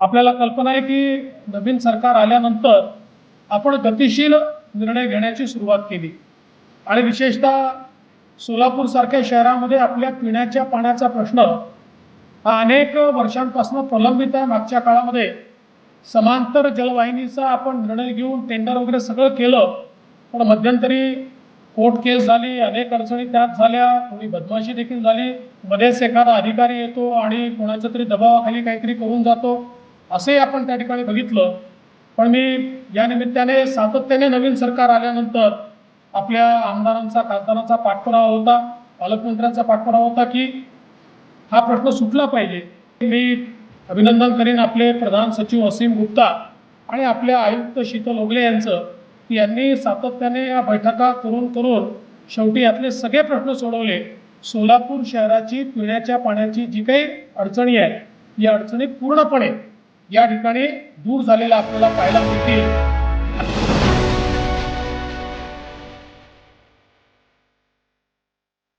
आपल्याला कल्पना आहे की नवीन सरकार आल्यानंतर आपण गतिशील निर्णय घेण्याची सुरुवात केली. आणि विशेषतः सोलापूरसारख्या शहरामध्ये आपल्या पिण्याच्या पाण्याचा प्रश्न हा अनेक वर्षांपासून प्रलंबित आहे. मागच्या काळामध्ये समांतर जलवाहिनीचा आपण निर्णय घेऊन टेंडर वगैरे सगळं केलं. पण मध्यंतरी कोर्ट केस झाली अनेक अडचणी त्यात झाल्या. थोडी बदमाशी देखील झाली. मध्येच एखादा अधिकारी येतो आणि कोणाच्या तरी दबावाखाली काहीतरी करून जातो. असंही आपण त्या ठिकाणी बघितलं. पण मी या निमित्ताने सातत्याने नवीन सरकार आल्यानंतर आपल्या आमदारांचा खासदारांचा पाठपुरावा होता पालकमंत्र्यांचा पाठपुरावा होता की हा प्रश्न सुटला पाहिजे. मी अभिनंदन करीन आपले प्रधान सचिव असीम गुप्ता आणि आपले आयुक्त शीतल ओगले यांचं की यांनी सातत्याने या बैठका करून करून शेवटी यातले सगळे प्रश्न सोडवले. सोलापूर शहराची पिण्याच्या पाण्याची जी काही अडचणी आहेत या अडचणी पूर्णपणे या ठिकाणी दूर झालेला आपल्याला पाहायला मिळतील.